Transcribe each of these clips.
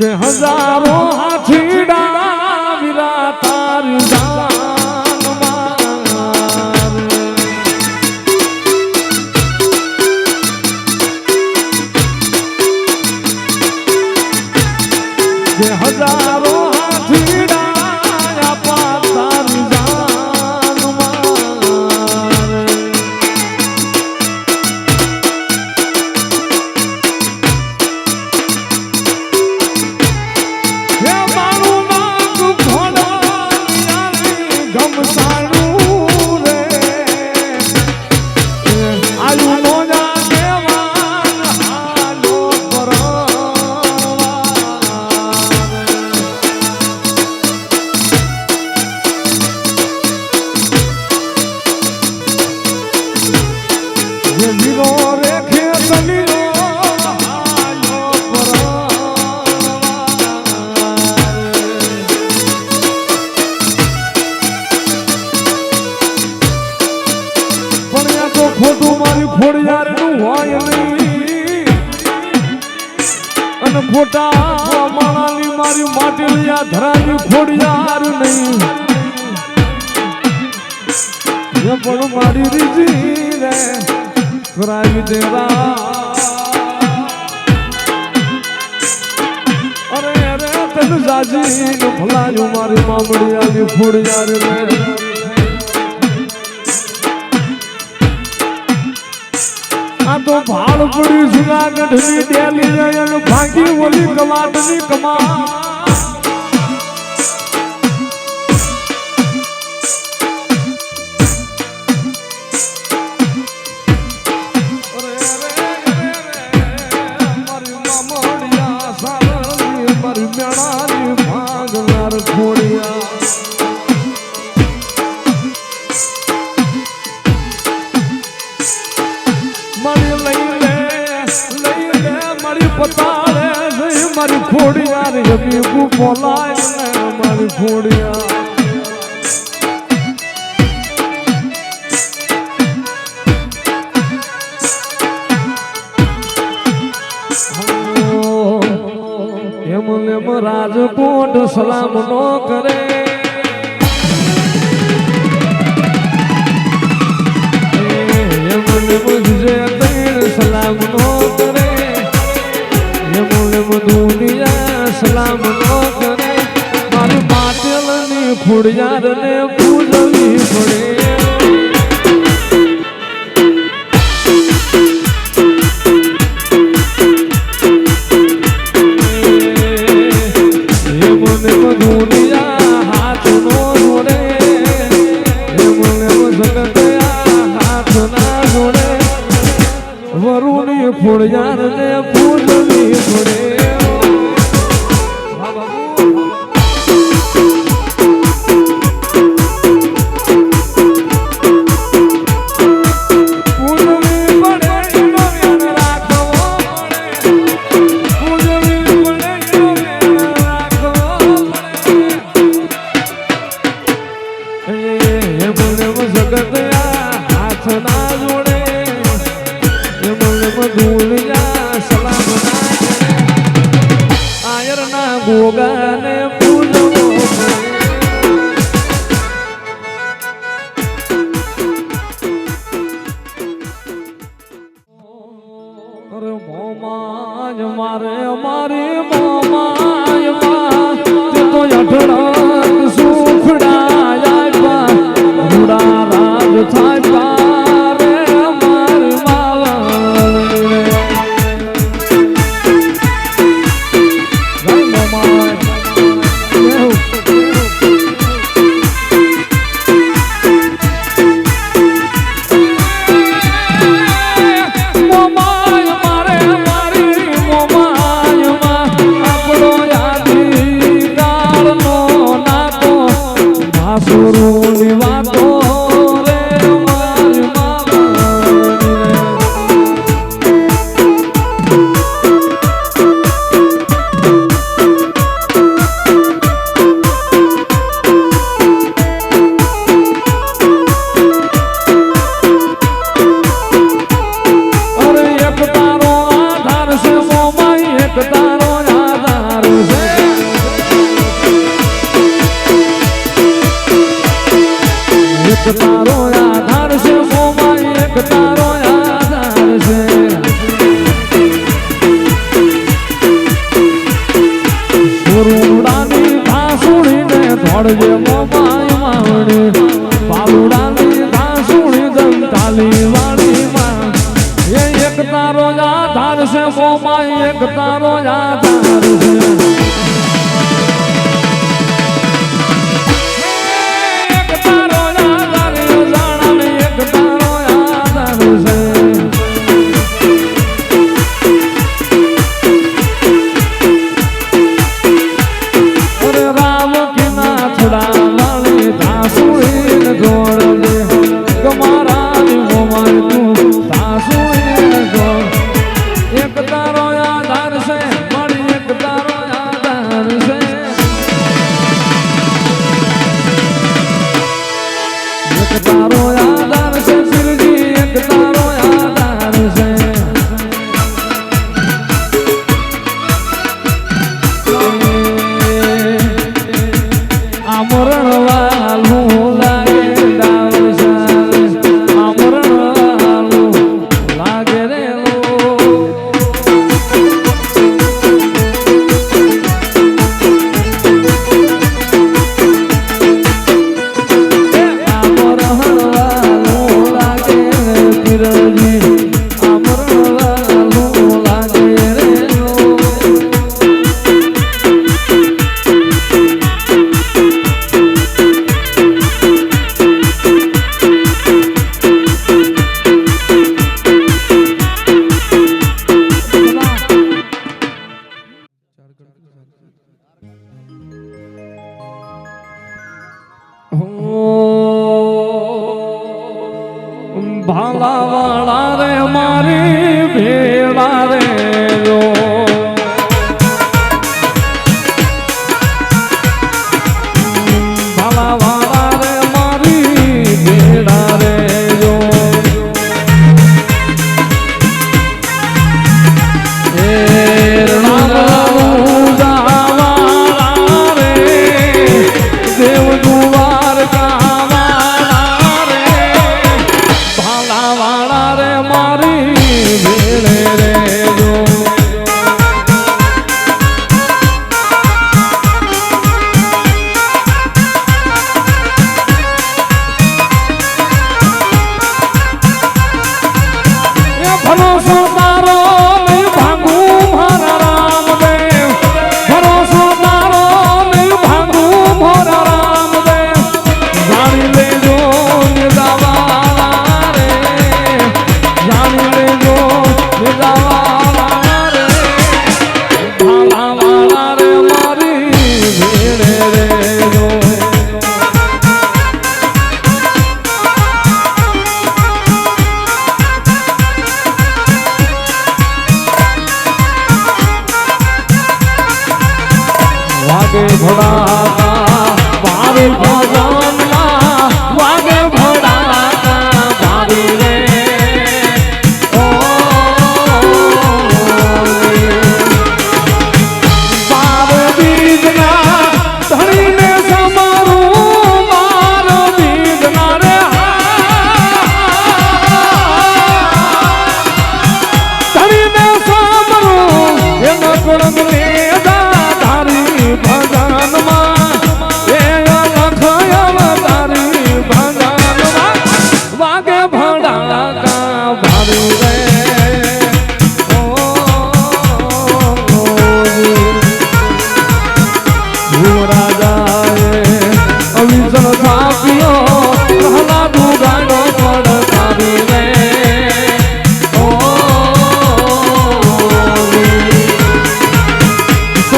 કે હજારો હાથીડા મારી માટીલિયા ધરાવી ખોડિયાર નહીં. એ પણ મારી રીજી રે, ધરાવી દેવા. અરે અરે, તને જાજી, ભલાયું મારી મામડિયાની ખોડિયાર નહીં આ તો ભાળ પડ્યું જુના ગઢની દેલી ભાંગી ઓલી કમાટની કમા. મોઢું સલામ નો કરે. સલામ નો કરે. દુનિયા સલામ નો કરે. મારી પાટલની ખુડિયાર ને પૂજવી પડે. વરુણી ફૂડ યાર ને ફૂલની ફૂડે. Te paro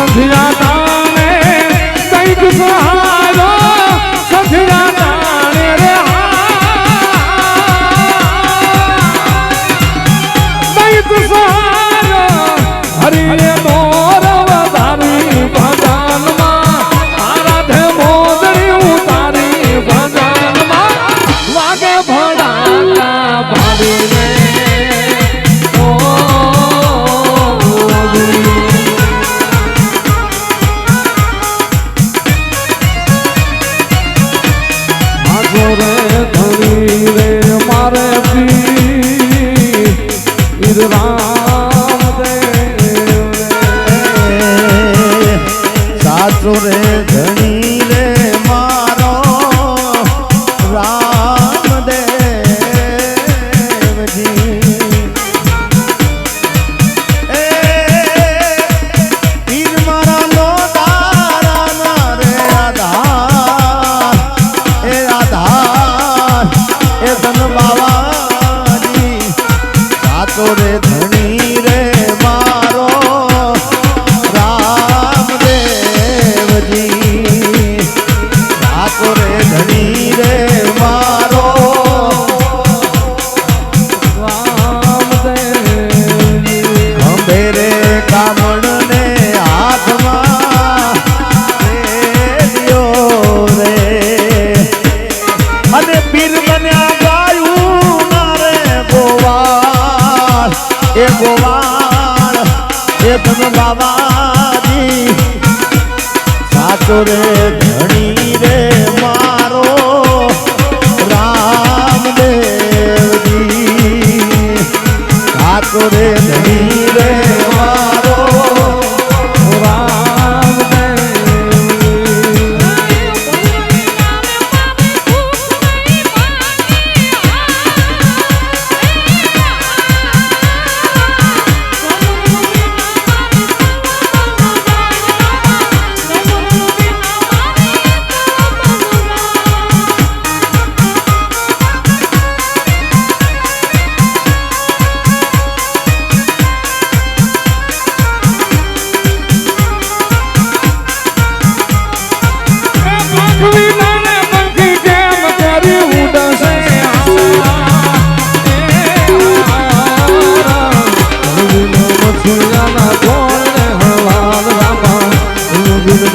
તાણે કંઈક સહારો করে দেবী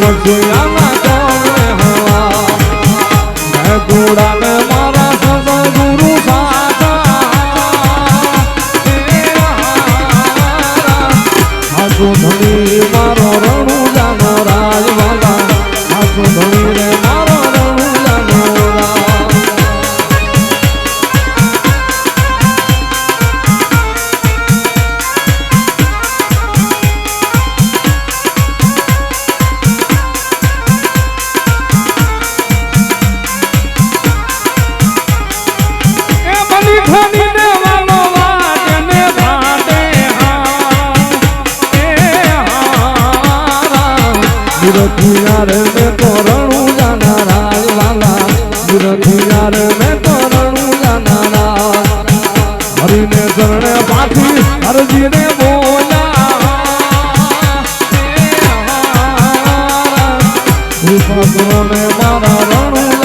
corazón કૃપા કરો ને મારા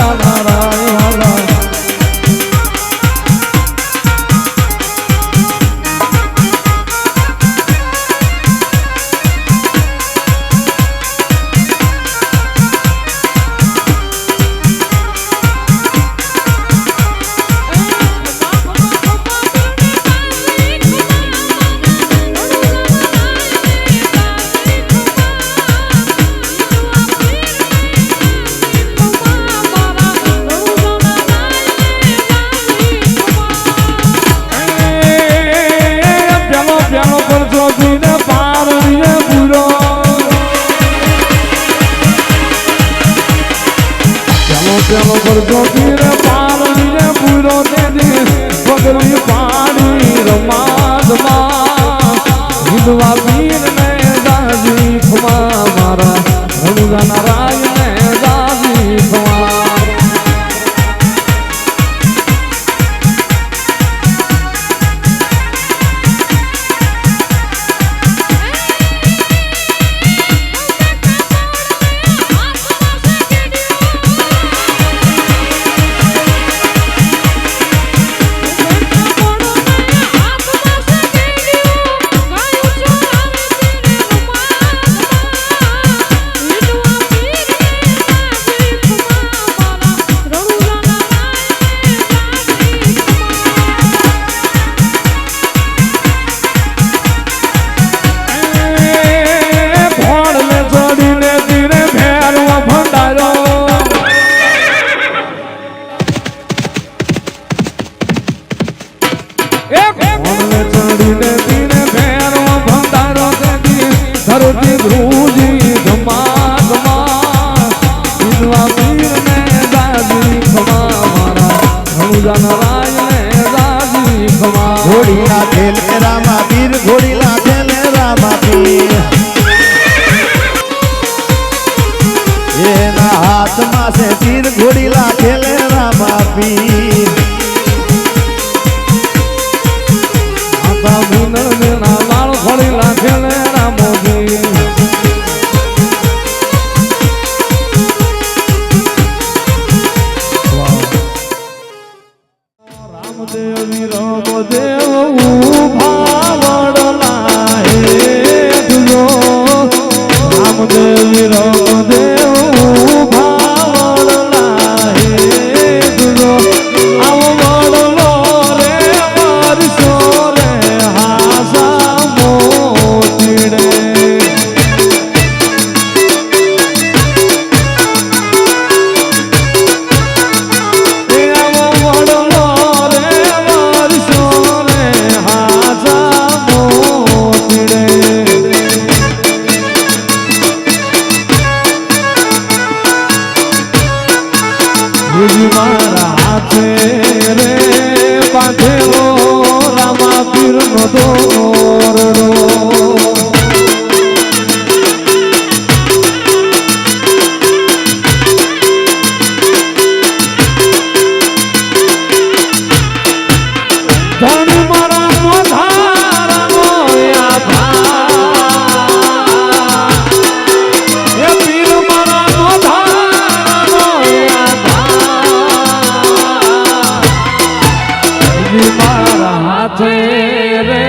હાથે રે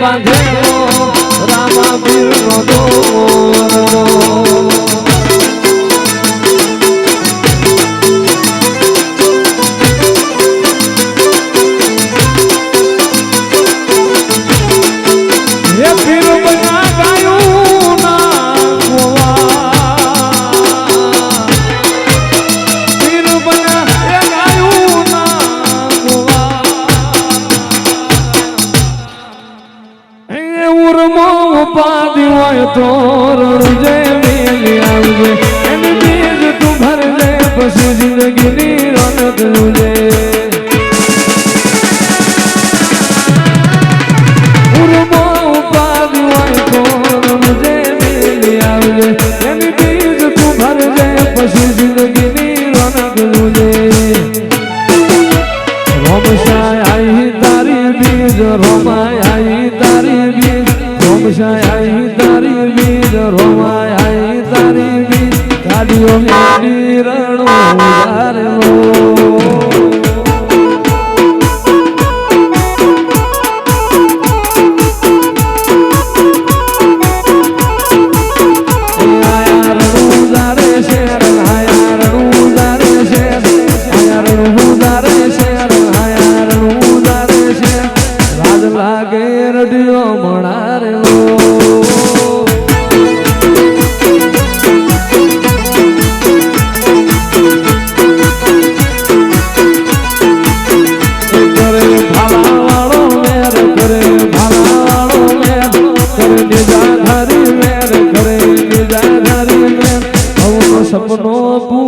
બાંધેલો રામા બીરનો মরণ সপন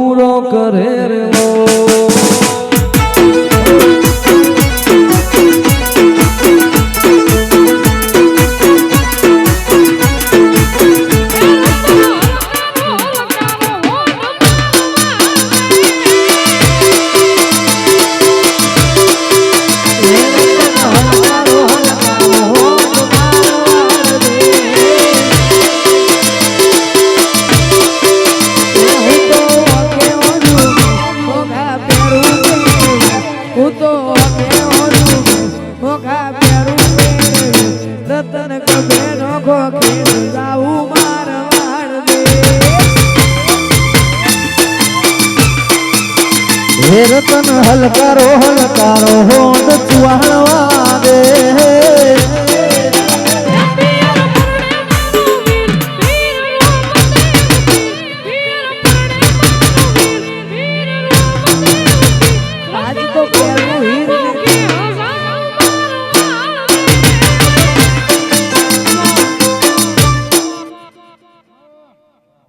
હલકારો હલકારો દે